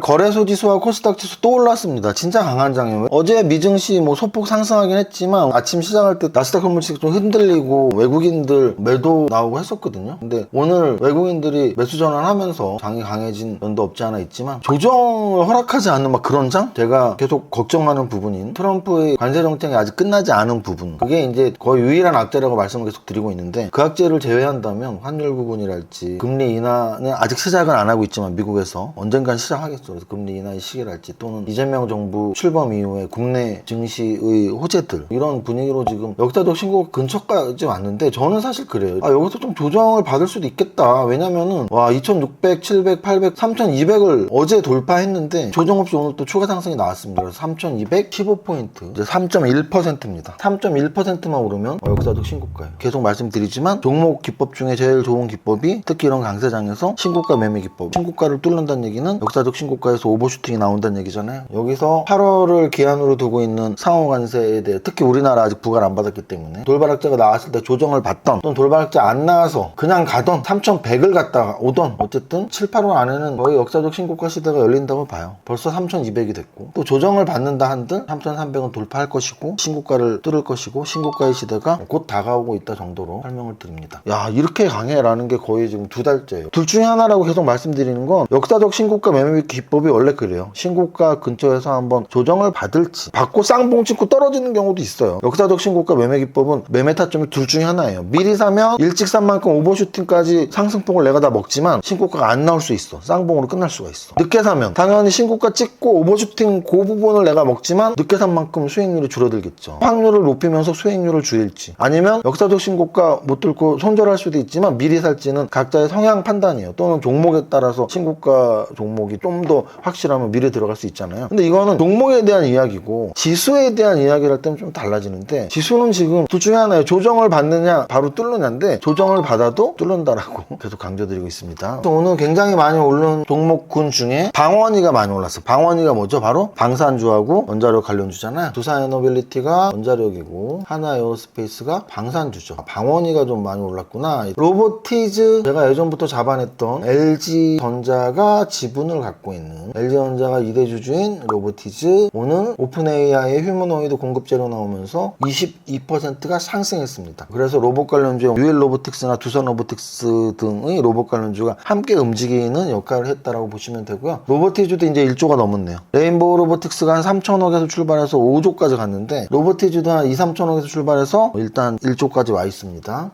거래소 지수와 코스닥 지수 또 올랐습니다. 진짜 강한 장이에요. 어제 미증시 뭐 소폭 상승하긴 했지만 아침 시작할 때 나스닥 건물식 좀 흔들리고 외국인들 매도 나오고 했었거든요. 근데 오늘 외국인들이 매수 전환하면서 장이 강해진 면도 없지 않아 있지만 조정을 허락하지 않는 막 그런 장? 제가 계속 걱정하는 부분인 트럼프의 관세 정책이 아직 끝나지 않은 부분. 그게 이제 거의 유일한 악재라고 말씀을 계속 드리고 있는데 그 악재를 제외한다면 환율 부분이랄지 금리 인하는 아직 시작은 안 하고 있지만 미국에서 언젠간 시작하겠죠. 그래서 금리 인하의 시기랄지 또는 이재명 정부 출범 이후에 국내 증시의 호재들 이런 분위기로 지금 역사적 신고 근처까지 왔는데 저는 사실 그래요. 아 여기서 좀 조정을 받을 수도 있겠다. 왜냐면은 와 2,600, 700, 800, 3,200을 어제 돌파했는데 조정 없이 오늘 또 추가 상승이 나왔습니다. 그래서 3,200 15포인트 이제 3.1%입니다. 3.1%만 오르면 어, 역사적 신고가예요. 계속 말씀드리지만 종목 기법 중에 제일 좋은 기법이 특히 이런 강세장에서 신고가 매매 기법. 신고가를 뚫는다는 얘기는 역사적 신고 가에서 오버슈팅이 나온다는 얘기잖아요. 여기서 8월을 기한으로 두고 있는 상호 관세에 대해 특히 우리나라 아직 부과를 안 받았기 때문에 돌발악재가 나왔을 때 조정을 받던 또는 돌발악재 안 나와서 그냥 가던 3,100을 갔다가 오던 어쨌든 7, 8월 안에는 거의 역사적 신고가 시대가 열린다고 봐요. 벌써 3,200이 됐고 또 조정을 받는다 한들 3,300은 돌파할 것이고 신고가를 뚫을 것이고 신고가의 시대가 곧 다가오고 있다 정도로 설명을 드립니다. 야 이렇게 강해라는 게 거의 지금 두 달째예요. 둘 중에 하나라고 계속 말씀드리는 건 역사적 신고가 매매 기법이 원래 그래요. 신고가 근처에서 한번 조정을 받을지 받고 쌍봉 찍고 떨어지는 경우도 있어요. 역사적 신고가 매매 기법은 매매 타점이 둘 중에 하나예요. 미리 사면 일찍 산 만큼 오버슈팅까지 상승폭을 내가 다 먹지만 신고가가 안 나올 수 있어. 쌍봉으로 끝날 수가 있어. 늦게 사면 당연히 신고가 찍고 오버슈팅 그 부분을 내가 먹지만 늦게 산 만큼 수익률이 줄어들겠죠. 확률을 높이면서 수익률을 줄일지 아니면 역사적 신고가 못 뚫고 손절할 수도 있지만 미리 살지는 각자의 성향 판단이에요. 또는 종목에 따라서 신고가 종목이 좀더 확실하면 미리 들어갈 수 있잖아요. 근데 이거는 종목에 대한 이야기고 지수에 대한 이야기를 할 때는 좀 달라지는데 지수는 지금 둘 중에 하나예요. 조정을 받느냐 바로 뚫느냐인데 조정을 받아도 뚫는다라고 계속 강조드리고 있습니다. 그래서 오늘 굉장히 많이 오른 종목군 중에 방원이가 많이 올랐어. 방원이가 뭐죠? 바로 방산주하고 원자력 관련주잖아요. 두산에너빌리티가 원자력이고 하나에어스페이스가 방산주죠. 방원이가 좀 많이 올랐구나. 로보티즈 제가 예전부터 잡아냈던 LG전자가 지분을 갖고 있는 LG전자가 2대 주주인 로보티즈 오늘 오픈AI의 휴머노이드 공급제로 나오면서 22%가 상승했습니다. 그래서 로봇 관련주 유엘 로보틱스나 두산 로보틱스 등의 로봇 관련주가 함께 움직이는 역할을 했다라고 보시면 되고요. 로보티즈도 이제 1조가 넘었네요. 레인보우 로보틱스가 한 3천억에서 출발해서 5조까지 갔는데 로보티즈도 한 2, 3천억에서 출발해서 일단 1조까지 와 있습니다.